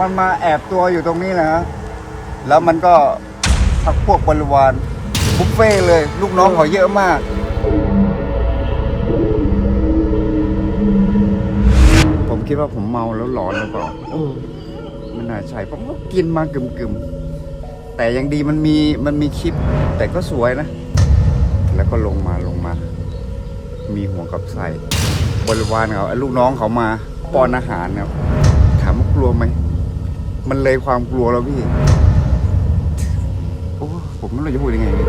มันมาแอบตัวอยู่ตรงนี้นะฮะแล้วมันก็พักพวกบริวารบุฟเฟ่เลย ลูกน้องเขาเยอะมาก ผมคิดว่าผมเมาแล้วหลอนหรือเปล่าอืมไม่น่าใช่ผมก็กินมากึมๆแต่ยังดีมันมีมันมีคลิป แต่ก็สวยนะ แล้วก็ลงมาลงมา มีหัวกับใส่บริวารเขาไอ้ลูกน้องเขามาป้อนอาหารเนี่ยถามว่ากลัวไหม มันเลยความกลัวแล้วพี่ โอ้ ผมไม่รู้จะพูดยังไงพี่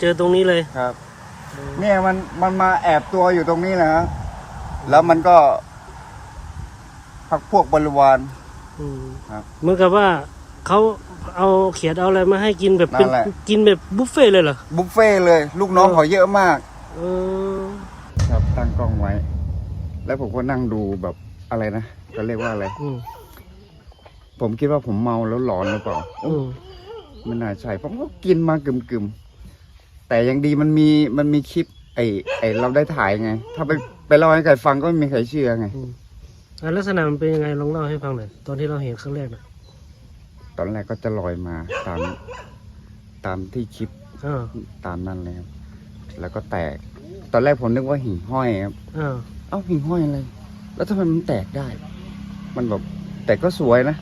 เจอตรงนี้เลยครับ เนี่ยมันมันมาแอบตัวอยู่ตรงนี้นะฮะแล้วมันก็พักพวกบริวาร อืมครับเหมือนกับว่าเขาเอาเขียดเอาอะไรมาให้กินแบบเป็นนั่นแหละ กินแบบบุฟเฟ่ต์เลยเหรอ บุฟเฟ่ต์เลย ลูกน้องเขาเยอะมาก เออครับ ตั้งกล้องไว้ แล้วผมก็นั่งดูแบบอะไรนะก็เรียกว่าอะไร อืมผมคิดว่าผมเมาแล้วหลอนหรือเปล่า อืมไม่น่าใช่ ผมก็กินมากึมๆ แต่ยังดีมันมีมันมีคลิป ไอ้ไอ้เราได้ถ่ายไง ถ้าไปไปเล่าให้ใครฟังก็ไม่มีใครเชื่อไงอืมอะลักษณะมันเป็นยังไงลองเล่าให้ฟังหน่อยตอนที่เราเห็นครั้งแรกนะตอนแรกก็จะลอยมาตามตามที่คลิปอ่าตามนั้นเลยครับแล้วก็แตก ตอนแรกผมนึกว่าหิ่งห้อยครับ อ่าเอ้าหิ่งห้อยอะไร แล้วทำไมมันแตกได้ มันแบบแต่ก็สวยนะ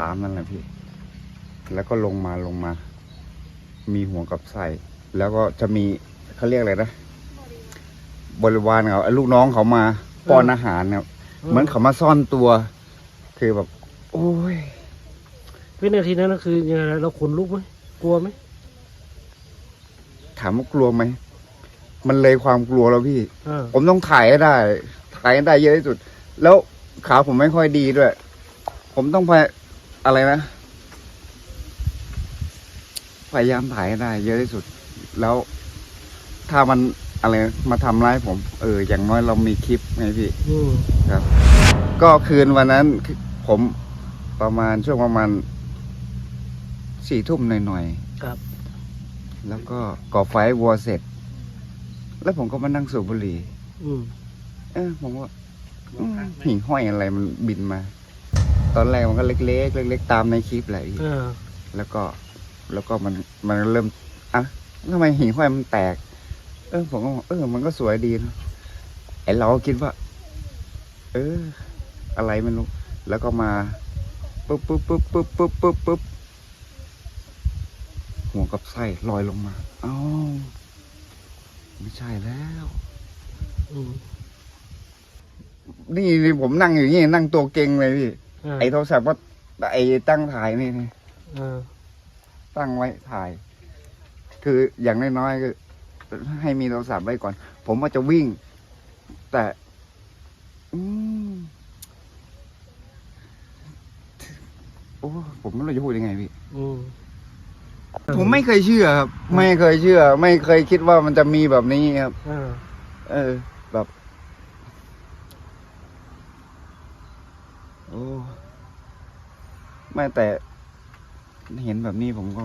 ตามนั่นแหละพี่ แล้วก็ลงมาลงมา มีหัวกับใส่แล้วก็จะมีเขาเรียกอะไรนะบริวารเขาไอ้ลูกน้องเขามาป้อนอาหารเนี่ยเหมือนเขามาซ่อนตัว คือแบบ โอ้ยวินาทีนั้นก็คือยังไงเราขนลุกไหมกลัวไหมถามว่ากลัวไหมมันเลยความกลัวแล้วพี่ อ่าผมต้องถ่ายให้ได้ ถ่ายให้ได้เยอะที่สุด แล้วขาผมไม่ค่อยดีด้วย ผมต้องพยอะไรนะ พยายามถ่ายให้ได้ เยอะที่สุด แล้วถ้ามันอะไรมาทำร้ายผม เออ อย่างน้อยเรามีคลิปไงพี่อืมครับ ก็คืนวันนั้นผมประมาณช่วงประมาณสี่ทุ่มหน่อยครับ ๆแล้วก็ก่อไฟวัวเสร็จ แล้วผมก็มานั่งสูบบุหรี่ อืมเออผมว่าอืมหิ่งห้อยอะไรมันบินมา ตอนแรกมันก็เล็กๆเล็กๆตามในคลิปแหละพี่อ่าแล้วก็แล้วก็มัน มันเริ่มอะทำไมหิ่งห้อยมันแตก เออ ผมก็บอกเออ มันก็สวยดีนะไอเราก็คิดว่า เออ อะไรไม่รู้แล้วก็มาปุ๊บปุ๊บปุ๊บปุ๊บปุ๊บปุ๊บปุ๊บหัวกับไส้ลอยลงมาเอ้าไม่ใช่แล้วอืมนี่นี่ผมนั่งอยู่นี่นั่งตัวเก่งเลยพี่อ่าไอ้โทรศัพท์ว่าไอ้ตั้งถ่ายนี่นี่อ่า ตั้งไว้ถ่าย คืออย่างน้อยๆก็ให้มีโทรศัพท์ไว้ก่อน ผมว่าจะวิ่ง แต่อืมโอ้ผมไม่รู้จะพูดยังไงพี่อืมผมไม่เคยเชื่อครับ ไม่เคยเชื่อ ไม่เคยคิดว่ามันจะมีแบบนี้ครับอ่าเออ แบบ โอ้ไม่แต่ เห็นแบบนี้ผมก็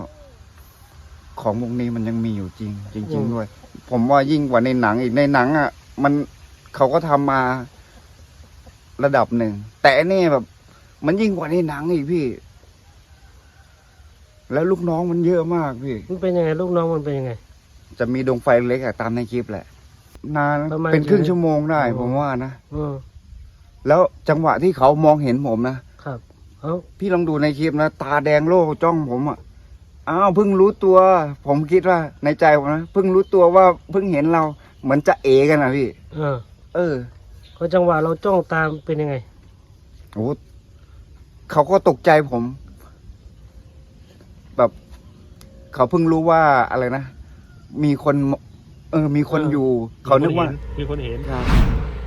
ของพวกนี้มันยังมีอยู่จริง จริงอืมๆด้วย ผมว่ายิ่งกว่าในหนังอีกในหนัง อะ มันเขาก็ทำมาระดับหนึ่ง แต่อันนี่แบบ มันยิ่งกว่าในหนังอีกพี่ แล้วลูกน้องมันเยอะมากพี่ มันเป็นยังไง ลูกน้องมันเป็นยังไง จะมีดวงไฟเล็กอะตามในคลิปแหละ นานประมาณเป็นครึ่งกี่ชั่วโมงได้อ๋อผมว่านะอืมแล้วจังหวะที่เขามองเห็นผมนะครับ เอ้าพี่ลองดูในคลิปนะ ตาแดงโล่จ้องผมอะอ้าวเพิ่งรู้ตัว ผมคิดว่าในใจผมนะเพิ่งรู้ตัวว่าเพิ่งเห็นเราเหมือนจะเอกันนะพี่เออเออก็จังหวะเราจ้องตามเป็นยังไงโอ้เขาก็ตกใจผม แบบ เขาเพิ่งรู้ว่าอะไรนะมีคน เออ มีคนเออออยู่ เขานึกว่ามีคนเห็น